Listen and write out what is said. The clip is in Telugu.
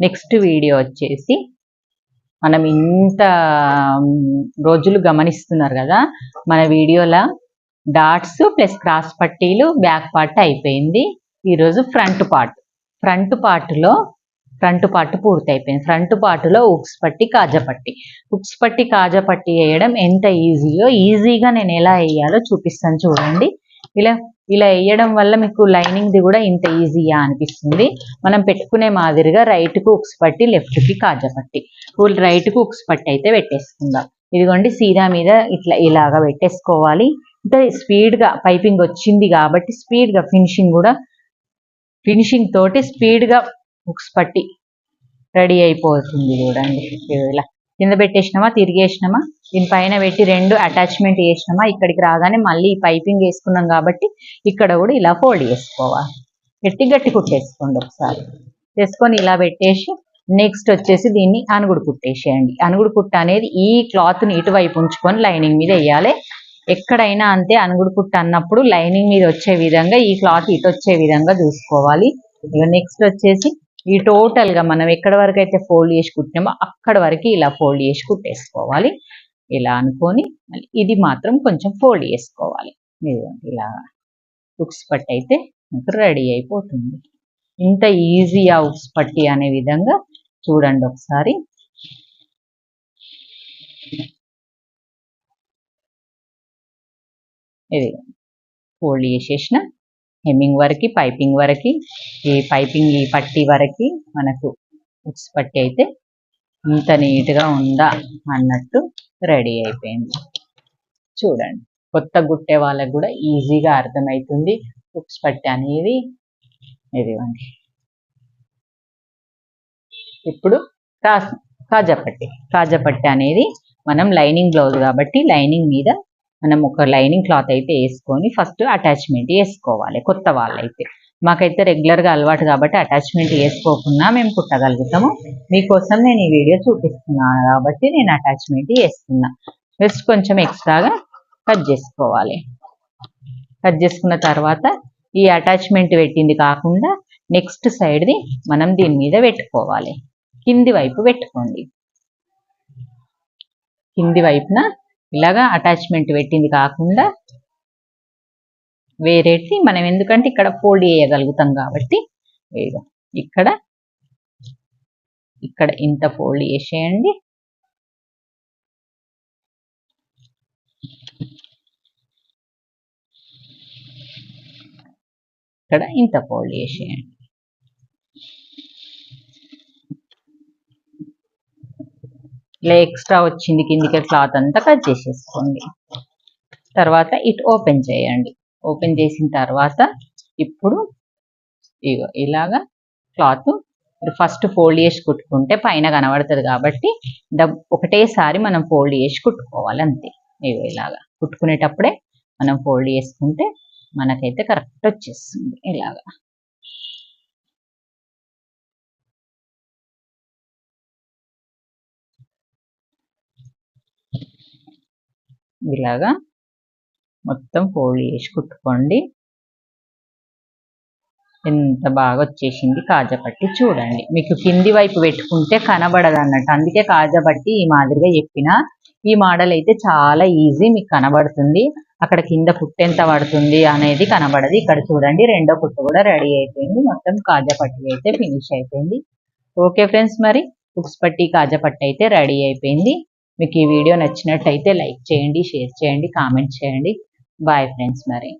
నెక్స్ట్ వీడియో వచ్చేసి మనం ఇంత రోజులు గమనిస్తున్నారు కదా మన వీడియోలో డాట్స్ ప్లస్ క్రాస్ పట్టీలు బ్యాక్ పార్ట్ అయిపోయింది. ఈరోజు ఫ్రంట్ పార్ట్. ఫ్రంట్ పార్ట్లో ఫ్రంట్ పార్ట్ పూర్తి అయిపోయింది ఫ్రంట్ పార్ట్లో ఉక్స్ పట్టి కాజా పట్టి. ఉక్స్ పట్టి కాజపట్టి వేయడం ఎంత ఈజీయో ఈజీగా నేను ఎలా వేయాలో చూపిస్తాను చూడండి. ఇలా ఇలా వేయడం వల్ల మీకు లైనింగ్ది కూడా ఇంత ఈజీయా అనిపిస్తుంది. మనం పెట్టుకునే మాదిరిగా రైట్కు ఉక్స్ పట్టి లెఫ్ట్కి కాజా పట్టి. రైట్కు ఉక్స్ పట్టి అయితే పెట్టేసుకుందాం. ఇదిగోండి సీదా మీద ఇట్లా ఇలాగా పెట్టేసుకోవాలి. ఇంకా స్పీడ్గా పైపింగ్ వచ్చింది కాబట్టి స్పీడ్గా ఫినిషింగ్ కూడా ఫినిషింగ్ తోటి స్పీడ్గా ఉక్స్ పట్టి రెడీ అయిపోతుంది చూడండి. ఇలా కింద పెట్టేసినామా తిరిగేసినామా? దీనిపైన పెట్టి రెండు అటాచ్మెంట్ వేసినామా ఇక్కడికి రాగానే మళ్ళీ ఈ పైపింగ్ వేసుకున్నాం కాబట్టి ఇక్కడ కూడా ఇలా ఫోల్డ్ చేసుకోవాలి. గట్టి గట్టి కుట్టేసుకోండి ఒకసారి. చేసుకొని ఇలా పెట్టేసి నెక్స్ట్ వచ్చేసి దీన్ని అనుగుడు కుట్టేసేయండి. అనుగుడు కుట్ట అనేది ఈ క్లాత్ని ఇటువైపు ఉంచుకొని లైనింగ్ మీద వేయాలి. ఎక్కడైనా అంతే అనుగుడు కుట్ట అన్నప్పుడు లైనింగ్ మీద వచ్చే విధంగా ఈ క్లాత్ ఇటు వచ్చే విధంగా చూసుకోవాలి. ఇక నెక్స్ట్ వచ్చేసి ఈ టోటల్గా మనం ఎక్కడ వరకు అయితే ఫోల్డ్ చేసి కుట్టినామో అక్కడ వరకు ఇలా ఫోల్డ్ చేసి కుట్టేసుకోవాలి. ఇలా అనుకొని మళ్ళీ ఇది మాత్రం కొంచెం ఫోల్డ్ చేసుకోవాలి. ఇదిగోండి ఇలా ఉక్స్ పట్టి అయితే మనకు రెడీ అయిపోతుంది. ఇంత ఈజీగా ఉక్స్ పట్టి అనే విధంగా చూడండి ఒకసారి. ఇది ఫోల్డ్ చేసేసిన హెమ్మింగ్ వరకు పైపింగ్ వరకు ఈ పైపింగ్ ఈ పట్టి వరకు మనకు ఉక్స్ పట్టి అయితే ఇంత నీట్గా ఉందా అన్నట్టు రెడీ అయిపోయింది. చూడండి కొత్త గుట్టే వాళ్ళకు కూడా ఈజీగా అర్థమవుతుంది ఉక్స్ పట్టి అనేది. ఇదిగోండి. ఇప్పుడు కా కాజా పట్టి. కాజా పట్టి అనేది మనం లైనింగ్ బ్లౌజ్ కాబట్టి లైనింగ్ మీద మనం ఒక లైనింగ్ క్లాత్ అయితే వేసుకొని ఫస్ట్ అటాచ్మెంట్ వేసుకోవాలి కొత్త వాళ్ళైతే. మాకైతే రెగ్యులర్గా అలవాటు కాబట్టి అటాచ్మెంట్ వేసుకోకుండా మేము కుట్టగలుగుతాము. మీకోసం నేను ఈ వీడియో చూపిస్తున్నాను కాబట్టి నేను అటాచ్మెంట్ వేస్తున్నా. జస్ట్ కొంచెం ఎక్స్ట్రాగా కట్ చేసుకోవాలి. కట్ చేసుకున్న తర్వాత ఈ అటాచ్మెంట్ పెట్టింది కాకుండా నెక్స్ట్ సైడ్ది మనం దీని మీద పెట్టుకోవాలి. కింది వైపు పెట్టుకోండి. కింది వైపున ఇలాగా అటాచ్మెంట్ పెట్టింది కాకుండా వేరేటి మనం ఎందుకంటే ఇక్కడ ఫోల్డ్ చేయగలుగుతాం కాబట్టి ఇదిగో ఇక్కడ ఇక్కడ ఇంత ఫోల్డ్ చేసేయండి. ఇక్కడ ఇంత ఫోల్డ్ చేసేయండి. ఇలా ఎక్స్ట్రా వచ్చింది కిందికి క్లాత్ అంతా కట్ చేసేసుకోండి. తర్వాత ఇటు ఓపెన్ చేయండి. ఓపెన్ చేసిన తర్వాత ఇప్పుడు ఇగో ఇలాగా క్లాత్ ఫస్ట్ ఫోల్డ్ చేసి కుట్టుకుంటే పైన కనబడుతుంది కాబట్టి డబ్ ఒకటేసారి మనం ఫోల్డ్ చేసి కుట్టుకోవాలి అంతే. ఇగో ఇలాగా కుట్టుకునేటప్పుడే మనం ఫోల్డ్ చేసుకుంటే మనకైతే కరెక్ట్ వచ్చేస్తుంది ఇలాగా. ఇలాగా మొత్తం ఫోల్డ్ చేసి కుట్టుకోండి. ఎంత బాగా వచ్చేసింది కాజాపట్టి చూడండి. మీకు కింది వైపు పెట్టుకుంటే కనబడదు అన్నట్టు అందుకే కాజా పట్టి ఈ మాదిరిగా చెప్పిన ఈ మోడల్ అయితే చాలా ఈజీ మీకు కనబడుతుంది. అక్కడ కింద పుట్టు ఎంత పడుతుంది అనేది కనబడదు. ఇక్కడ చూడండి రెండో పుట్టు కూడా రెడీ అయిపోయింది. మొత్తం కాజాపట్టి అయితే ఫినిష్ అయిపోయింది. ఓకే ఫ్రెండ్స్ మరి బుక్స్ పట్టి కాజా పట్టి అయితే రెడీ అయిపోయింది. మీకు ఈ వీడియో నచ్చినట్టయితే లైక్ చేయండి షేర్ చేయండి కామెంట్ చేయండి. బాయ్ ఫ్రెండ్స్ మరి.